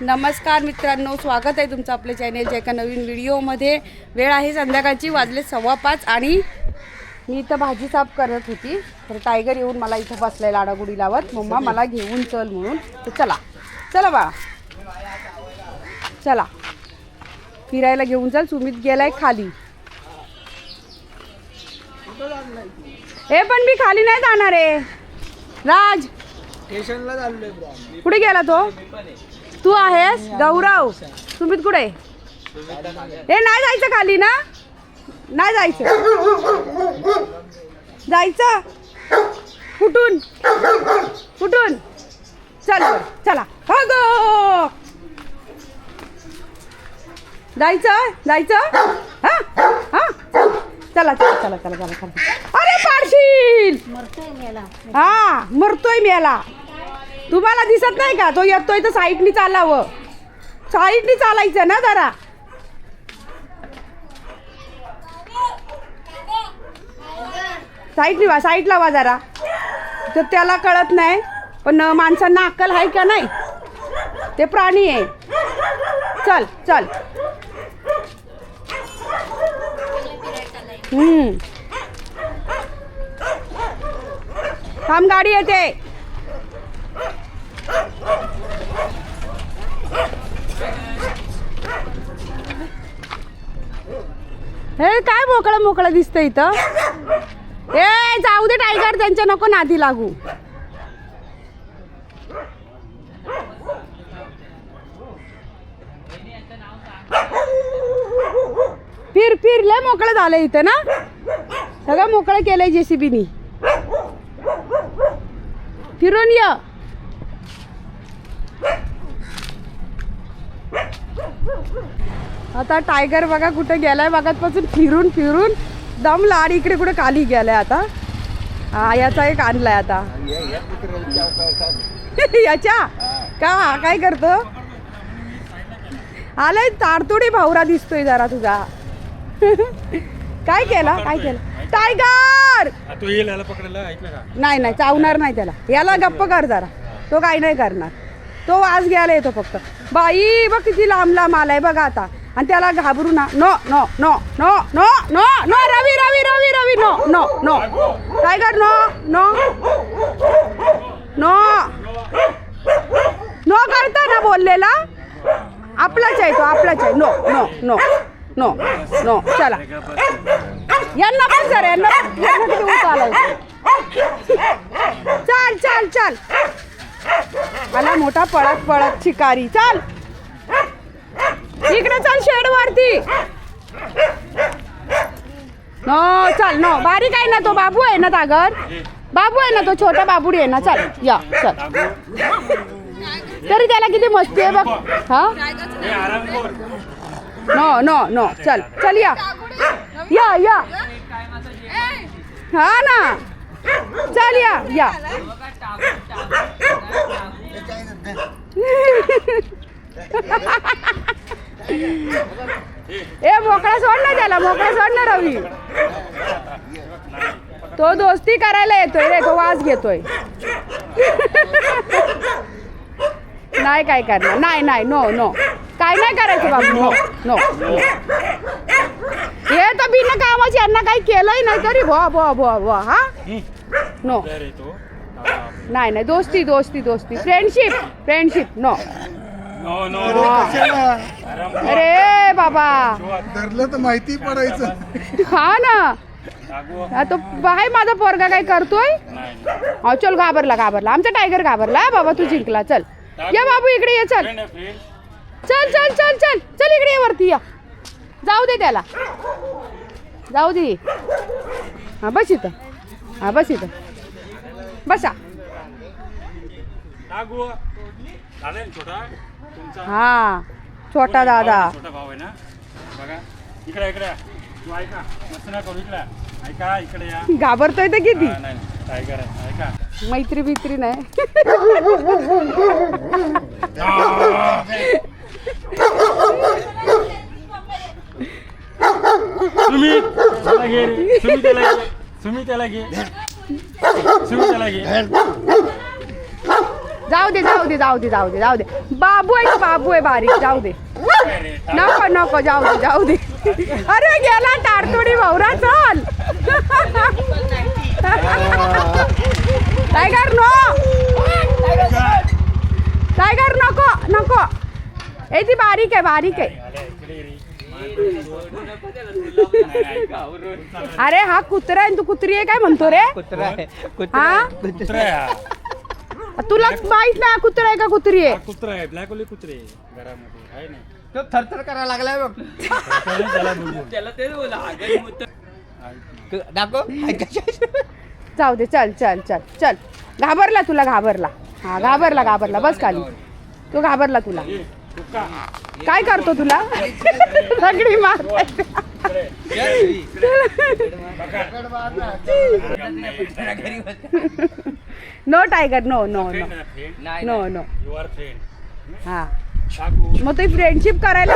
नमस्कार मित्रांनो स्वागत आहे तुमचं आपल्या चॅनेलच्या एका नवीन व्हिडिओमध्ये वेळ आहे संध्याकाळची वाजले सव्वा पाच आणि मी इथं भाजी साफ करत होती. तर टायगर येऊन मला इथं बसलाय लाडागुडी लावत मम्मा मला घेऊन चल म्हणून. तर चला. चला बाळा. चला. फिरायला घेऊन चल. सुमित गेलाय खाली. हे पण मी खाली नाही जाणार आहे. राज. स्टेशनला. कुठे गेला तो? तू आहेस? गौरव. सुमित कुठे? हे नाही जायचं खाली ना? नाही जायचं. जायचं? कुठून? कुठून? चल चला. हो गो! जायचं? जायचं? हा? हा? चला चला चला चला चला. चला अरे पाडशील! हा मरतोय मेला तुम्हाला दिसत नाही का? तो येतोय तर साईडनी चालावं. साईडनी चालायचं ना जरा. साईडनी वा साईडला वा जरा. तर त्याला कळत नाही पण माणसांना अक्कल आहे का नाही? ते प्राणी आहे. चल चल. हम्म. थांब गाडी येते. हे काय मोकळं मोकळं दिसतं इथं? ए जाऊ दे टायगर त्यांच्या नको नादी लागू. फिर फिर लय मोकळं झालं इथं ना? सगळं मोकळं केलंय जेसीबीनी. फिरून ये. आता टायगर बघा कुठे गेलाय. बघातपासून फिरून फिरून दमला आणि इकडे कुठे खाली गेलाय आता. हा याचा एक आणलाय आता. याच्या? का? काय करतो? आलाय ताडतोडी भावरा दिसतोय जरा तुझा. काय केला? काय केलं? टायगर नाही नाही चावणार नाही त्याला. याला गप्प कर जरा. तो काही नाही करणार. तो वास घ्यायला येतो फक्त. बाई बघ किती लांब लांब आलाय बघा आता. आणि त्याला घाबरू ना no no no no no no no Ravi Ravi Ravi Ravi no no no tiger no no no no करता ना बोललेला आपलाच आहे तो आपलाच आहे no no no no no चला यांना पण सर यांना चाल चाल चाल मला मोठा पळत पळत शिकारी चाल इकडे चल शेड वरती. नो चल नो बारीक आहे ना तो बाबू आहे ना तागर? बाबू आहे ना तो छोटा बाबुडी आहे ना? चल या चल. तरी त्याला किती मस्ती आहे बघ. हा? नो नो नो चल चल या. या या. हा ना. चल या या. ए मोकळा सोड ना त्याला मोकळा सोड ना रवी. तो दोस्ती करायला येतोय रे तो वास घेतोय. नाही काय करणार? नाही नाही नो नो काय नाही करायचं बाबू नो नो हे तर बिना कामाची यांना काही केलंय नाही तरी भो भो भो भो हा? नो नाही नाही दोस्ती दोस्ती दोस्ती. Friendship friendship no no no कशाला? अरे बाबा. धरलं तर माहिती पडायचं. हा ना. हा तो बाय माझा पोरगा काय करतोय? हा चल घाबरला घाबरला. आमचा टायगर घाबरला. हा बाबा तू जिंकला. चल. या बाबू इकडे ये चल. चल चल चल चल. चल इकडे ये वरती या. जाऊ दे त्याला. जाऊ दे. हा बस इथं. हा बस इथं. बसा. लागू. छोटा हा छोटा दादा. छोटा भाऊ आहे ना? बघा. इकडे इकडे. तू ऐका. मस्त ना करू इकडे. ऐका इकडे या. घाबरतोय तर किती? हा, नाही ऐका. मैत्री बित्री नाही. तुम्ही त्याला घे रे. तुम्ही त्याला घे. तुम्ही त्याला घे. तुम्ही त्याला घे. जाऊ दे जाऊ दे जाऊ दे जाऊ दे जाऊ दे. बाबू आहे बाबू आहे बारीक जाऊ दे. नको नको जाऊ दे जाऊ दे. अरे गेला टारतोडी भावरा चल. Tiger no. टायगर नको नको. ए ती बारीक आहे बारीक आहे. अरे हा कुत्रा आहे तू कुत्री आहे काय म्हणतो रे? हा? तुला माहीत नाही कुत्रा आहे का कुत्री हा आहे कुत्रा आहे ब्लॅक ओली कुत्रे आहे घरामध्ये आहे ना? तो थरथर करायला लागलाय बघ. त्याला बघू त्याला ते बोला आगे मूत्र तू दाखव. जाऊ दे चल चल चल चल. घाबरला तुला घाबरला. हा घाबरला घाबरला. बस खाली. तो घाबरला तुला. काय करतो तुला? सगळी मार no tiger no no no no no you are friend हा. मग तू फ्रेंडशिप करायला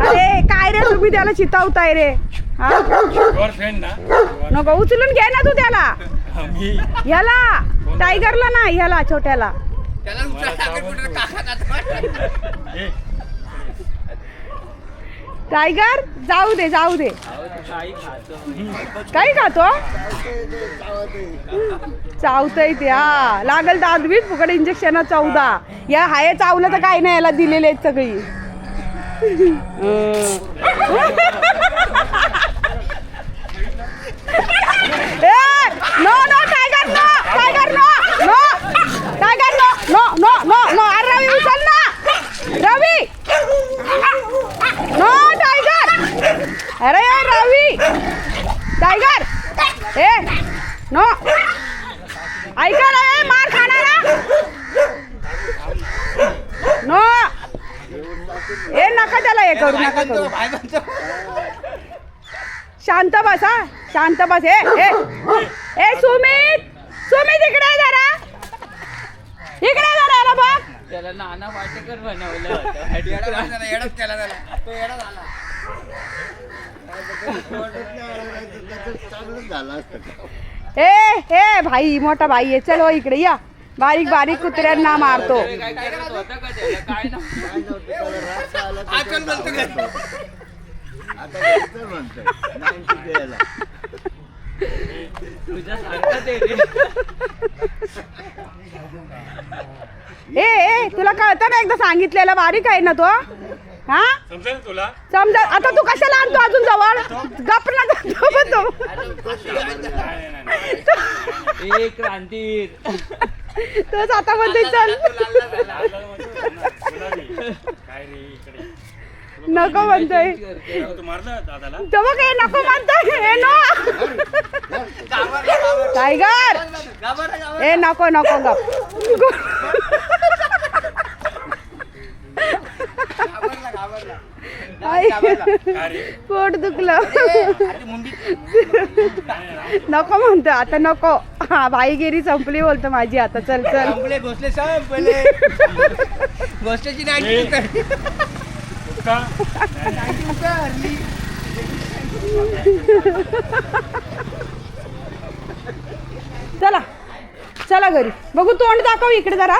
अरे काय रे तुम्ही त्याला चितावताय रे? हा? नको उचलून घे ना तू त्याला. मी? याला. टायगरला ना याला छोट्याला त्याला उचला लागेल कुठे काका ए, टायगर जाऊ दे जाऊ दे. काही खातो काय खातो चावतय ते हा. लागल दादवीत फुकट इंजेक्शन चौदा या हाय चावलं तर काय नाही याला दिलेले आहेत सगळी. No no tiger no tiger no no tiger no no no no no अरे रवी उचल ना रवी नो टायगर अरे यार रवी टायगर ए नो ऐका ना ए मार खाणारा नो ए नका त्याला हे करू नका करू शांत बस हा शांत बस ए ए ए सुमित सुमित इकडे ये जरा. इकडे जरा याला बघ. त्याला नाना वाटेकर बनवलं होतं. ए ए भाई मोठा भाई आहे. चल हो इकडे या. बारीक बारीक कुत्र्यांना मारतो. काय करत ए ए तुला कळतं ना एकदा सांगितलेलं बारीक आहे ना तो? हा? समजेल तुला? समजा आता तू कशाला आणतो अजून जवळ? गप ना जातो तो. तोच आता म्हणते चल. गुलाबी. काय रे इकडे नको म्हणतोय. नको म्हणतोय नो. टायगर! ए नको नको गप. पोट दुखलं. नको म्हणतो आता नको. हा भाईगिरी संपली बोलतो माझी आता चल चल. संपले घोसले घोसल्याची? नाही, नाही. चला चला घरी. बघू तोंड दाखव इकडे जरा.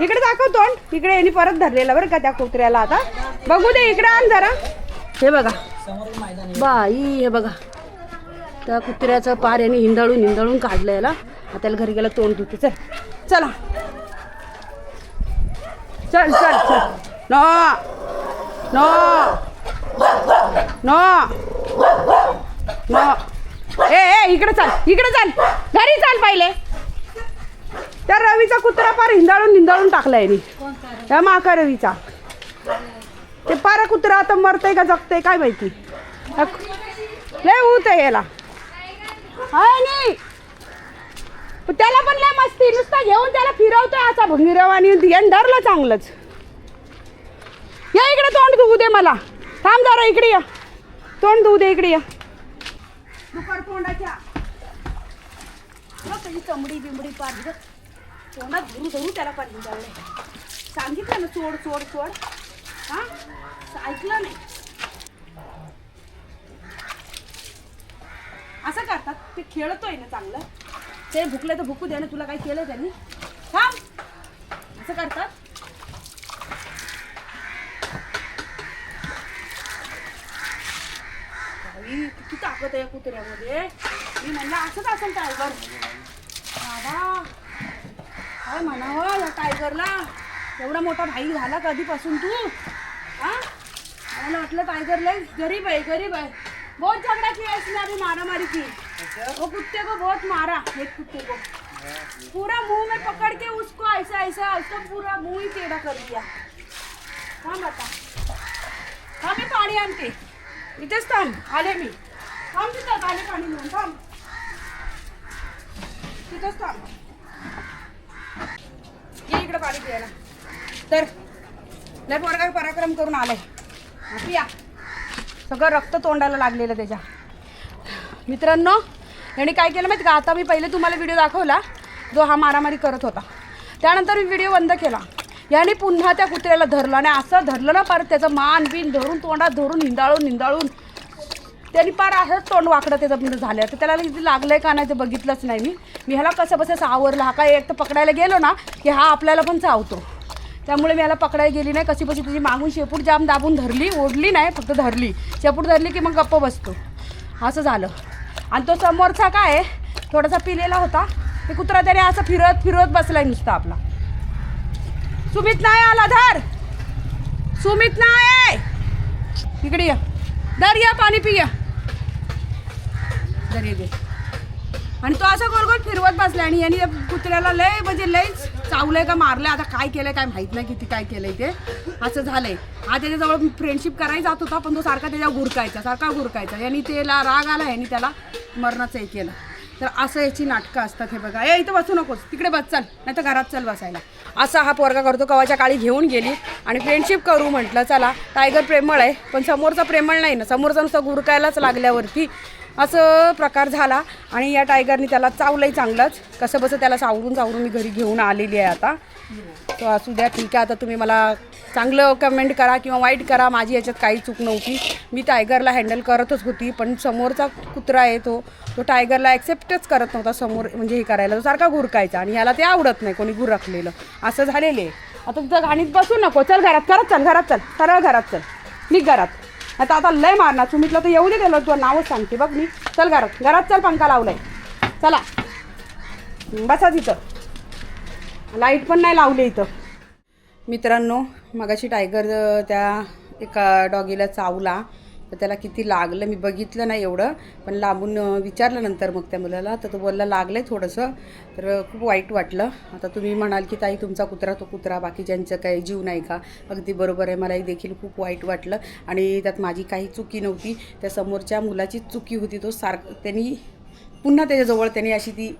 इकडे दाखव तोंड. इकडे यांनी परत धरलेलं बरं का त्या कुत्र्याला आता. बघू दे इकडे आण जरा. हे बघा. बाई हे बघा. त्या कुत्र्याचं पार यांनी हिंदळून हिंदळून काढलं याला. आता त्याला घरी गेला तोंड दुखते चल चला. चल चल चल. No no no no. ए ए इकडे चाल इकडे चाल. घरी चाल पहिले. त्या रवीचा कुत्रा पार हिंदाळून हिंदाळून टाकलाय मी त्या माका रवीचा ते पार कुत्रा आता मरतय का जगतय काय माहिती? लय ऊत आहे याला. हाय त्याला पण लय मस्ती नुसता घेऊन त्याला फिरवतोय असा भंगिरव आणि धरलं चांगलंच. या इकडे तोंड धुवू दे मला. थांब जरा इकडे या. तोंड धुवू दे इकडे या. दुपार तोंडाच्या. चमडी बिमडी पार. तोंडात धरू धरू त्याला पाणी हिंडावलंय. सांगितलं ना चोड चोड चोड. हा? ऐकलं नाही. असं करतात ते खेळतोय ना चांगलं. ते भुकलं तर भुकू दे ना तुला काही केलं त्यांनी. थांब. असं करतात. किती ताकद आहे या कुत्र्यामध्ये. मी म्हणलं असंच असेल टायगर बाबा. काय म्हणावं? या टायगरला. एवढा मोठा भाई झाला कधीपासून तू? हा? मला वाटलं टायगर लय गरीब आहे गरीब आहे. बहुत झगड़ा की इसने अभी मारामारी की वो कुत्ते को बहुत मारा. एक कुत्ते को पूरा मुंह में पकड़ के उसको ऐसा ऐसा उसको पूरा मुंह ही टेढ़ा कर दिया. हां बता हां मी पाणी आणते. इथेच थांब. आले मी. थांब तिथं आले पाणी घेऊन थांब. तिथंच थांब. इकडे पाणी प्यायला. तर लय पोरगा पराक्रम करून आलाय. या पिया. सगळं रक्त तोंडाला लागलेलं त्याच्या. मित्रांनो यांनी काय केलं माहिती का? आता मी पहिले तुम्हाला व्हिडिओ दाखवला जो हा मारामारी करत होता. त्यानंतर मी व्हिडिओ बंद केला. याने पुन्हा त्या कुत्र्याला धरलं आणि असं धरलं ना परत त्याचं मान बिन धरून तोंडात धरून हिंदाळून हिंदाळून त्यांनी पार असंच तोंड वाकडं त्याचं म्हणजे झालं. तर त्याला किती लागलंय का नाही ते बघितलंच नाही मी. मी ह्याला कसं बसं सावरलं. हा काय एक तर पकडायला गेलो ना की हा आपल्याला पण चावतो. त्यामुळे मी याला पकडायला गेली नाही. कशी बशी तुझी मागून शेपूट जाम दाबून धरली ओढली नाही फक्त धरली. शेपूट धरली की मग गप्प बसतो. असं झालं. आणि तो समोरचा काय थोडासा पिलेला होता. ते कुत्रा त्याने असं फिरत फिरत बसलाय नुसता आपला. सुमित नाही आला धर! सुमित नाही! इकडे या. दर या पाणी पिया दर दे आणि तो असा गोल गोल फिरवत बसला आणि यांनी कुत्र्याला लय म्हणजे लय चावलंय का मारलंय आता काय केलंय काय माहीत नाही किती काय केलंय ते. असं झालंय. हा त्याच्याजवळ फ्रेंडशिप करायला जात होता पण तो सारखा त्याच्यावर गुरकायचा सारखा गुरकायचा. यांनी त्याला राग आला यांनी त्याला मरणाचं हे केलं. तर असं याची नाटकं असतात हे बघा. ए इथं बसू नकोस. तिकडे बस चल. नाही तर घरात चल बसायला. असा हा पोरगा करतो. कवाच्या काळी घेऊन गेली आणि फ्रेंडशिप करू म्हटलं चला. टायगर प्रेमळ आहे पण समोरचा प्रेमळ नाही ना. समोरचा नुसतं गुरकायलाच लागल्यावरती असं प्रकार झाला आणि या टायगरने त्याला चावलंही चांगलंच. कसं बसं त्याला सावरून सावरून मी घरी घेऊन आलेली आहे आता. तो असू द्या ठीक आहे. आता तुम्ही मला चांगलं कमेंट करा किंवा वाईट करा. माझी याच्यात काही चूक नव्हती. मी टायगरला हँडल करतच होती पण समोरचा कुत्रा आहे तो तो टायगरला ॲक्सेप्टच करत नव्हता समोर म्हणजे हे करायला. तो सारखा गुरकायचा आणि याला ते आवडत नाही कोणी गुरकलेलं. असं झालेलं आहे. आता तुझं गाणीत बसू नको. चल घरात करत चल घरात चल. सरळ घरात चल. निघ घरात. आता आता लय मारणार. सुमितला तर येऊ दे त्याला. तुला नावच सांगते. बघ मी. चल घरात. घरात चल पंखा लावलाय. चला. बसा तिथं. लाइट पण नाही लावली इथं. मित्रांनो मगाशी टायगर त्या एका डॉगीला चावला. तर त्याला किती लागलं मी बघितलं नाही एवढं पण लांबून विचारल्यानंतर विचारलं नंतर मग त्या मुलाला. तर तो बोलला लागलं आहे थोडंसं. तर खूप वाईट वाटलं. आता तुम्ही म्हणाल की ताई तुमचा कुत्रा तो कुत्रा बाकी ज्यांचं काही जीव नाही का? अगदी बरोबर आहे. मलाही देखील खूप वाईट वाटलं. आणि त्यात माझी काही चुकी नव्हती. त्या समोरच्या मुलाचीच चुकी होती तो सारखं त्यांनी पुन्हा त्याच्याजवळ त्यांनी अशी ती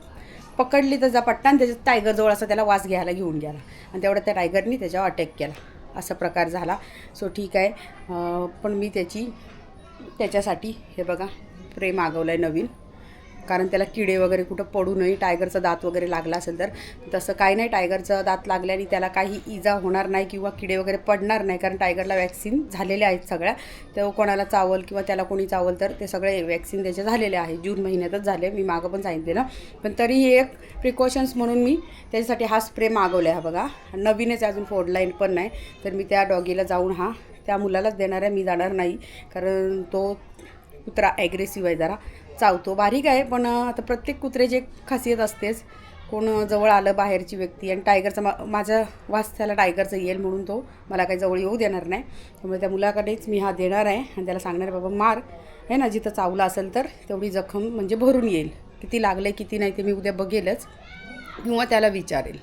पकडली त्याचा पट्टा आणि त्याच्या टायगरजवळ असा त्याला वास घ्यायला घेऊन गेला. आणि तेवढं त्या टायगरनी त्याच्यावर अटॅक केला. असा प्रकार झाला. सो ठीक आहे. पण मी त्याची त्याच्यासाठी हे बघा स्प्रे मागवलं आहे नवीन. कारण त्याला किडे वगैरे कुठं पडू नये टायगरचा दात वगैरे लागला असेल तर तसं काही नाही टायगरचा दात लागल्याने त्याला काही इजा होणार नाही किंवा किडे वगैरे पडणार नाही कारण टायगरला वॅक्सिन झालेल्या आहेत सगळ्या. तर कोणाला चावल किंवा त्याला कोणी चावल तर ते सगळे वॅक्सिन त्याचे झालेले आहे. जून महिन्यातच झाले मी मागं पण सांगितलेलं पण तरीही एक प्रिकॉशन्स म्हणून मी त्याच्यासाठी हा स्प्रे मागवला आहे हा बघा. नवीनच अजून फोडलाईन पण नाही तर मी त्या डॉगीला जाऊन हा त्या मुलालाच देणार आहे मी जाणार नाही. कारण तो कुत्रा ॲग्रेसिव्ह आहे जरा. चावतो. बारीक आहे पण आता प्रत्येक कुत्र्याची एक खासियत असतेच. कोण जवळ आलं बाहेरची व्यक्ती आणि टायगरचा मा माझ्या वास त्याला टायगरचं येईल म्हणून तो मला काही जवळ येऊ देणार नाही. त्यामुळे त्या मुलाकडेच मी हा देणार आहे आणि त्याला सांगणार बाबा मार. आहे ना जिथं चावला असेल तर तेवढी जखम म्हणजे भरून येईल. किती लागलं आहे किती नाही ते मी उद्या बघेलच किंवा त्याला विचारेल.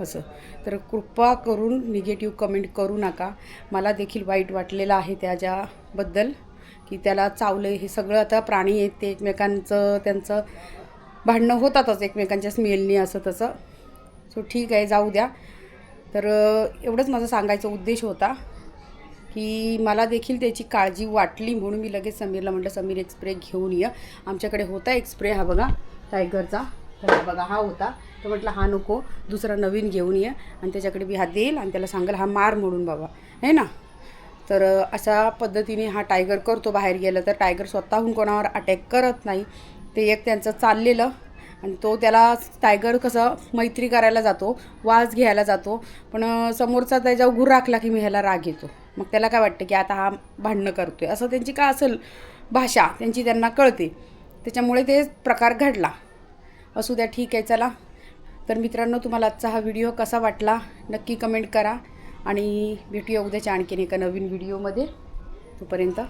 असं. तर कृपा करून निगेटिव्ह कमेंट करू नका. मला देखील वाईट वाटलेलं आहे त्याच्याबद्दल की त्याला चावलं हे सगळं. आता प्राणी आहेत ते एकमेकांचं त्यांचं भांडणं होतातच एकमेकांच्या स्मेलनी असं तसं. सो ठीक आहे जाऊ द्या. तर एवढंच माझा सांगायचा उद्देश होता की मला देखील त्याची काळजी वाटली म्हणून मी लगेच समीरला म्हटलं समीर एक स्प्रे घेऊन ये. आमच्याकडे होता एक स्प्रे हा बघा टायगरचा. तर हा बघा हा होता. तर म्हटलं हा नको दुसरा नवीन घेऊन ये. आणि त्याच्याकडे मी हा देईल आणि त्याला सांगेल हा मार म्हणून बाबा. है ना? तर अशा पद्धतीने हा टायगर करतो बाहेर गेलं तर टायगर स्वतःहून कोणावर अटॅक करत नाही. ते एक त्यांचं चाललेलं. आणि तो त्याला टायगर कसं मैत्री करायला जातो वास घ्यायला जातो. पण समोरचा त्याच्यावर गुर राखला की मी ह्याला राग येतो. मग त्याला काय वाटतं की आता हा भांडणं करतो आहे असं त्यांची का असेल भाषा? त्यांची त्यांना कळते. त्याच्यामुळे ते प्रकार घडला. असू द्या ठीक आहे चला. तर मित्रांनो तुम्हाला आजचा हा व्हिडिओ कसा वाटला नक्की कमेंट करा. आणि भेटूया उद्याच्या आणखीन एका नवीन व्हिडिओमध्ये तोपर्यंत